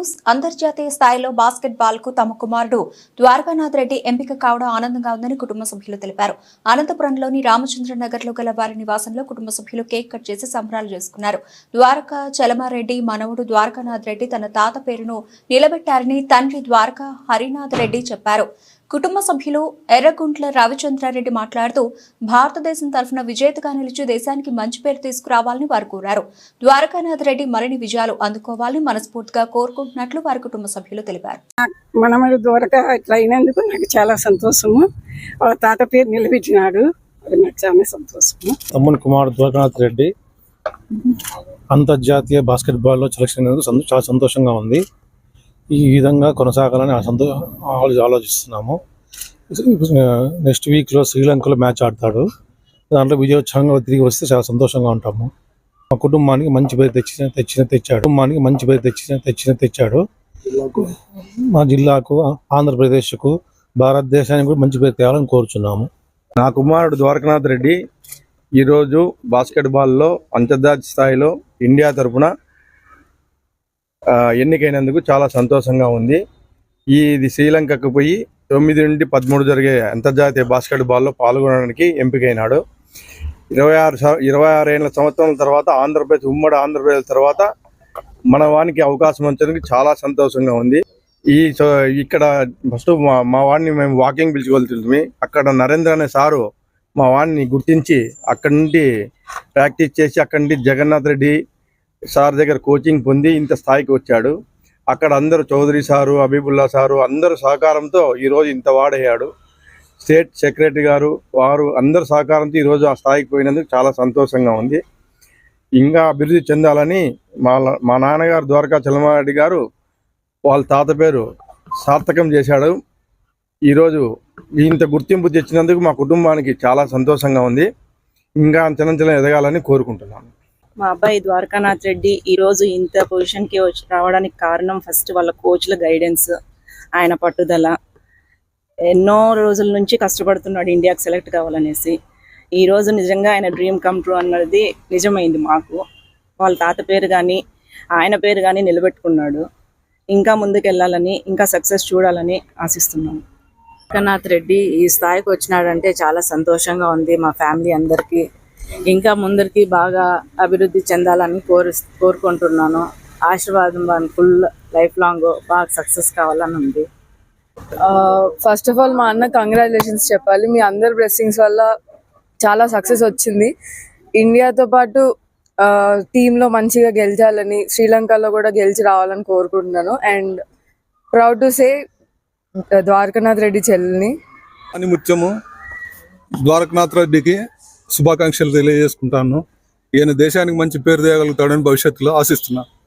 News అంతర్జాతీయ స్థాయిలో basket బాల్కు తమ కుమారుడు ద్వారకానాథ్ రెడ్డి ఎంపిక కావడం ఆనందంగా ఉందని కుటుంబ సభ్యులు తెలిపారు. అనంతపురంలోని రామచంద్ర నగర్లో గల వారి నివాసంలో కుటుంబ సభ్యులు కేక్ కట్ చేసి సంబరాలు చేసుకున్నారు. ద్వారకా చలమారెడ్డి మనవడు ద్వారకానాథ్ రెడ్డి తన తాత పేరును నిలబెట్టారని తండ్రి ద్వారకా హరినాథ్ రెడ్డి చెప్పారు. కుటుంబ సభ్యులు ఎర్రగుంట్ల రవిచంద్రారెడ్డి మాట్లాడుతూ భారతదేశం తరఫున విజేతగా నిలిచి దేశానికి మంచి పేరు తీసుకురావాలని వారు కోరారు. ద్వారకానాథ్ రెడ్డి మరిన్ని విజయాలు అందుకోవాలని మనస్ఫూర్తిగా కోరుకుంటున్నట్లు వారి కుటుంబ సభ్యులు తెలిపారు. మనమడు దొరక ఇట్లా అయినందుకు నాకు చాలా సంతోషము. వాళ్ళ తాత పేరు నిలబెట్టినాడు. అది నాకు చాలా సంతోషము. తమ్ముని కుమారుడు ద్వారకానాథ్ రెడ్డి. అంతర్జాతీయ బాస్కెట్బాల్లో సెలక్షన్ అయినందుకు చాలా సంతోషంగా ఉంది. ఈ విధంగా కొనసాగాలని సంతో ఆలోచిస్తున్నాము. నెక్స్ట్ వీక్లో శ్రీలంకలో మ్యాచ్ ఆడతాడు. దాంట్లో విజయోత్సవంగా తిరిగి వస్తే చాలా సంతోషంగా ఉంటాము. మా కుటుంబానికి మంచి పేరు తెచ్చిన తెచ్చిన తెచ్చాడు. కుటుంబానికి మంచి పేరు తెచ్చిన తెచ్చిన తెచ్చాడు. మా జిల్లాకు ఆంధ్రప్రదేశ్కు భారతదేశానికి కూడా మంచి పేరు తేవాలని కోరుచున్నాము. నా కుమారుడు ద్వారకనాథ్ రెడ్డి ఈరోజు బాస్కెట్బాల్లో అంతర్జాతీయ స్థాయిలో ఇండియా తరపున ఆ, ఎన్నికైనందుకు చాలా సంతోషంగా ఉంది. ఇది శ్రీలంకకు పోయి తొమ్మిది నుండి పదమూడు జరిగే అంతర్జాతీయ బాస్కెట్బాల్లో పాల్గొనడానికి ఎంపికైనాడు. ఇరవై ఆరు స- ఇరవై ఆరు ఏళ్ళ సంవత్సరాల తర్వాత ఆంధ్రప్రదేశ్ ఉమ్మడి ఆంధ్రప్రదేశ్ తర్వాత మన వానికి అవకాశం వచ్చేందుకు చాలా సంతోషంగా ఉంది. ఈ సో- ఇక్కడ ఫస్ట్ మా మా వాడిని మేము వాకింగ్ పిలుచుకెళ్తుంది అక్కడ నరేంద్ర అనే సారు మా వాడిని గుర్తించి అక్కడి నుండి ప్రాక్టీస్ చేసి అక్కడి నుండి జగన్నాథ్ రెడ్డి సార్ దగ్గర కోచింగ్ పొంది ఇంత స్థాయికి వచ్చాడు. అక్కడ అందరూ చౌదరి సారు అబీబుల్లా సారు అందరు సహకారంతో ఈరోజు ఇంత వాడయ్యాడు. స్టేట్ సెక్రటరీ గారు వారు అందరు సహకారంతో ఈరోజు ఆ స్థాయికి పోయినందుకు చాలా సంతోషంగా ఉంది. ఇంకా అభివృద్ధి చెందాలని మా మా నాన్నగారు ద్వారకా చలమారెడ్డి గారు వాళ్ళ తాత పేరు సార్థకం చేశాడు. ఈరోజు ఇంత గుర్తింపు తెచ్చినందుకు మా కుటుంబానికి చాలా సంతోషంగా ఉంది. ఇంకా అంచనంచలం ఎదగాలని కోరుకుంటున్నాను. మా అబ్బాయి ద్వారకానాథ్ రెడ్డి ఈ రోజు ఇంత పొజిషన్కి వచ్చి రావడానికి కారణం ఫస్ట్ వాళ్ళ కోచ్ల గైడెన్స్ ఆయన పట్టుదల ఎన్నో రోజుల నుంచి కష్టపడుతున్నాడు ఇండియాకి సెలెక్ట్ కావాలనేసి. ఈ రోజు నిజంగా ఆయన డ్రీమ్ కమ్ ట్రూ అన్నది నిజమైంది మాకు. వాళ్ళ తాత పేరు కానీ ఆయన పేరు కానీ నిలబెట్టుకున్నాడు. ఇంకా ముందుకు వెళ్ళాలని ఇంకా సక్సెస్ చూడాలని ఆశిస్తున్నాను జగన్నాథ్ రెడ్డి ఈ స్థాయికి వచ్చినాడంటే చాలా సంతోషంగా ఉంది మా ఫ్యామిలీ అందరికీ. ఇంకా ముందరికి బాగా అభివృద్ధి చెందాలని కోరు కోరుకుంటున్నాను. ఆశీర్వాదం ఫుల్ లైఫ్ లాంగ్ బాగా సక్సెస్ కావాలని ఉంది. ఫస్ట్ ఆఫ్ ఆల్ మా అన్న కంగ్రాచులేషన్స్ చెప్పాలి. మీ అందరి బ్లెస్సింగ్స్ వల్ల చాలా సక్సెస్ వచ్చింది. ఇండియాతో పాటు టీంలో మంచిగా గెలిచాలని శ్రీలంకలో కూడా గెలిచి రావాలని కోరుకుంటున్నాను. And proud to say Dwarakanath Reddy చెల్లిని. అని ముత్యము ద్వారకనాథ్ రెడ్డికి శుభాకాంక్షలు తెలియజేసుకుంటాను. ఈయన దేశానికి మంచి పేరు తేగలుగుతాడని భవిష్యత్తులో ఆశిస్తున్నాను